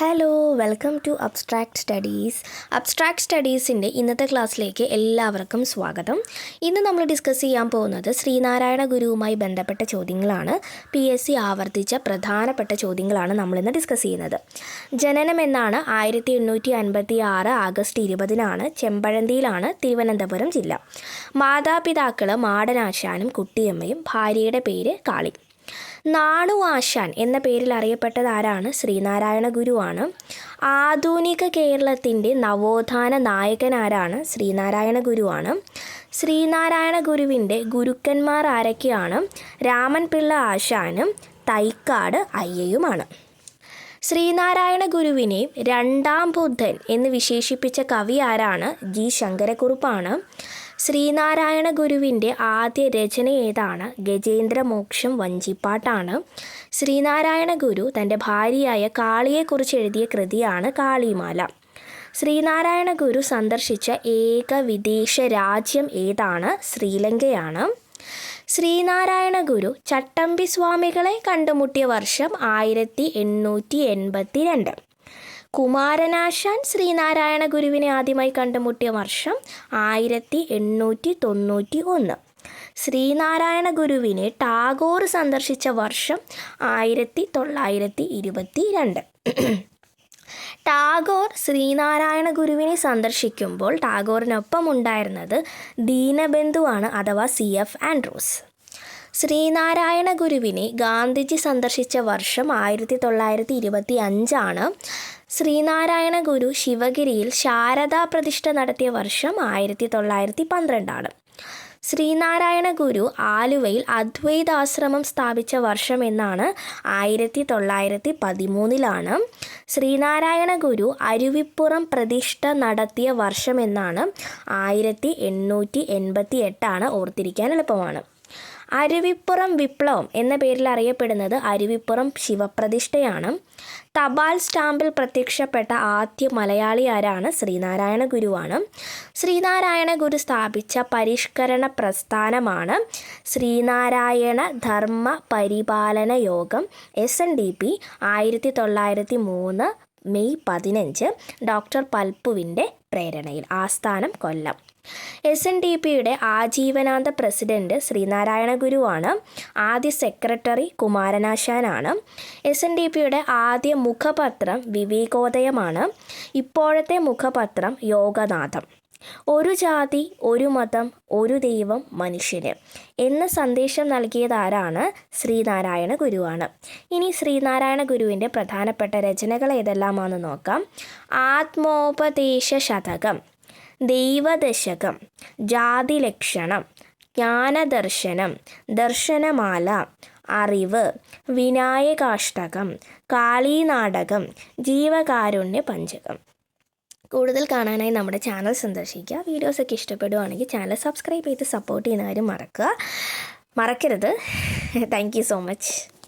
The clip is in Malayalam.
Hello welcome to abstract studies abstract സ്റ്റഡീസിന്റെ ഇന്നത്തെ ക്ലാസ്സിലേക്ക് എല്ലാവർക്കും സ്വാഗതം. ഇന്ന് നമ്മൾ ഡിസ്കസ് ചെയ്യാൻ പോകുന്നത് ശ്രീനാരായണ ഗുരുവുമായി ബന്ധപ്പെട്ട ചോദ്യങ്ങളാണ്. പി എസ് സി ആവർത്തിച്ച പ്രധാനപ്പെട്ട ചോദ്യങ്ങളാണ് നമ്മളിന്ന് ഡിസ്കസ് ചെയ്യുന്നത്. ജനനം എന്നാണ് ആയിരത്തി എണ്ണൂറ്റി അൻപത്തി ആറ് ആഗസ്റ്റ് ഇരുപതിനാണ് ചെമ്പഴന്തിയിലാണ് തിരുവനന്തപുരം ജില്ല. മാതാപിതാക്കൾ മാടനാശാനും കുട്ടിയമ്മയും ഭാര്യയുടെ പേര് കാളി. നാണു ആശാൻ എന്ന പേരിൽ അറിയപ്പെട്ടത് ആരാണ്? ശ്രീനാരായണ ഗുരുവാണ്. ആധുനിക കേരളത്തിന്റെ നവോത്ഥാന നായകൻ ആരാണ്? ശ്രീനാരായണ ഗുരുവാണ്. ശ്രീനാരായണ ഗുരുവിന്റെ ഗുരുക്കന്മാർ ആരൊക്കെയാണ്? രാമൻ പിള്ള ആശാനും തൈക്കാട് അയ്യയുമാണ്. ശ്രീനാരായണ ഗുരുവിനെ രണ്ടാം ബുദ്ധൻ എന്ന് വിശേഷിപ്പിച്ച കവി ആരാണ്? ജി. ശങ്കരക്കുറുപ്പാണ്. ശ്രീനാരായണ ഗുരുവിന്റെ ആദ്യ രചന ഏതാണ്? ഗജേന്ദ്രമോക്ഷം വഞ്ചിപ്പാട്ടാണ്. ശ്രീനാരായണ ഗുരു തന്റെ ഭാര്യയായ കാളിയെക്കുറിച്ച് എഴുതിയ കൃതിയാണ് കാളിമാല. ശ്രീനാരായണ ഗുരു സന്ദർശിച്ച ഏക വിദേശ രാജ്യം ഏതാണ്? ശ്രീലങ്കയാണ്. ശ്രീനാരായണ ഗുരു ചട്ടമ്പി സ്വാമികളെ കണ്ടുമുട്ടിയ വർഷം ആയിരത്തി എണ്ണൂറ്റി എൺപത്തി രണ്ട് കുമാരനാശാൻ ശ്രീനാരായണ ഗുരുവിനെ ആദ്യമായി കണ്ടുമുട്ടിയ വർഷം ആയിരത്തി എണ്ണൂറ്റി തൊണ്ണൂറ്റി ഒന്ന് ശ്രീനാരായണ ഗുരുവിനെ ടാഗോർ സന്ദർശിച്ച വർഷം ആയിരത്തി തൊള്ളായിരത്തി ഇരുപത്തി രണ്ട് ടാഗോർ ശ്രീനാരായണ ഗുരുവിനെ സന്ദർശിക്കുമ്പോൾ ടാഗോറിനൊപ്പം ഉണ്ടായിരുന്നത് ദീനബന്ധുവാണ് അഥവാ സി എഫ് ആൻഡ്രൂസ്. ശ്രീനാരായണ ഗുരുവിനെ ഗാന്ധിജി സന്ദർശിച്ച വർഷം ആയിരത്തി തൊള്ളായിരത്തി ഇരുപത്തി അഞ്ചാണ് ശ്രീനാരായണ ഗുരു ശിവഗിരിയിൽ ശാരദാ പ്രതിഷ്ഠ നടത്തിയ വർഷം ആയിരത്തി തൊള്ളായിരത്തി പന്ത്രണ്ടാണ് ശ്രീനാരായണ ഗുരു ആലുവയിൽ അദ്വൈതാശ്രമം സ്ഥാപിച്ച വർഷം എന്നാണ് ആയിരത്തി തൊള്ളായിരത്തി പതിമൂന്നിലാണ് ശ്രീനാരായണ ഗുരു അരുവിപ്പുറം പ്രതിഷ്ഠ നടത്തിയ വർഷം എന്നാണ് ആയിരത്തി എണ്ണൂറ്റി എൺപത്തി എട്ടാണ് ഓർത്തിരിക്കാൻ എളുപ്പമാണ്. അരുവിപ്പുറം വിപ്ലവം എന്ന പേരിൽ അറിയപ്പെടുന്നത് അരുവിപ്പുറം ശിവപ്രതിഷ്ഠയാണ്. തപാൽ സ്റ്റാമ്പിൽ പ്രത്യക്ഷപ്പെട്ട ആദ്യ മലയാളി ആരാണ്? ശ്രീനാരായണ ഗുരുവാണ്. ശ്രീനാരായണ ഗുരു സ്ഥാപിച്ച പരിഷ്കരണ പ്രസ്ഥാനമാണ് ശ്രീനാരായണ ധർമ്മ പരിപാലന യോഗം എസ് എൻ ഡി പി ആയിരത്തി തൊള്ളായിരത്തി മൂന്ന് മെയ് പതിനഞ്ച്. ഡോക്ടർ പൽപ്പുവിന്റെ പ്രേരണയിൽ ആസ്ഥാനം കൊല്ലം. എസ് എൻ ഡി പിയുടെ ആജീവനാന്ത പ്രസിഡന്റ് ശ്രീനാരായണ ഗുരുവാണ്. ആദ്യ സെക്രട്ടറി കുമാരനാശാനാണ്. എസ് എൻ ഡി പിയുടെ ആദ്യ മുഖപത്രം വിവേകോദയമാണ്. ഇപ്പോഴത്തെ മുഖപത്രം യോഗനാഥം. ഒരു ജാതി ഒരു മതം ഒരു ദൈവം മനുഷ്യന് എന്ന സന്ദേശം നൽകിയതാരാണ് ശ്രീനാരായണ ഗുരുവാണ്. ഇനി ശ്രീനാരായണ ഗുരുവിന്റെ പ്രധാനപ്പെട്ട രചനകൾ ഏതെല്ലാമാണെന്ന് നോക്കാം. ആത്മോപദേശ ശതകം. ദൈവദശകം ജാതിലക്ഷണം ജ്ഞാനദർശനം ദർശനമാല അറിവ് വിനായകാഷ്ടകം കാളീനാടകം ജീവകാരുണ്യ പഞ്ചകം. കൂടുതൽ കാണാനായി നമ്മുടെ ചാനൽ സന്ദർശിക്കുക. വീഡിയോസൊക്കെ ഇഷ്ടപ്പെടുവാണെങ്കിൽ ചാനൽ സബ്സ്ക്രൈബ് ചെയ്ത് സപ്പോർട്ട് ചെയ്യുന്നവരും മറക്കുക. മറക്കരുത്. Thank you so much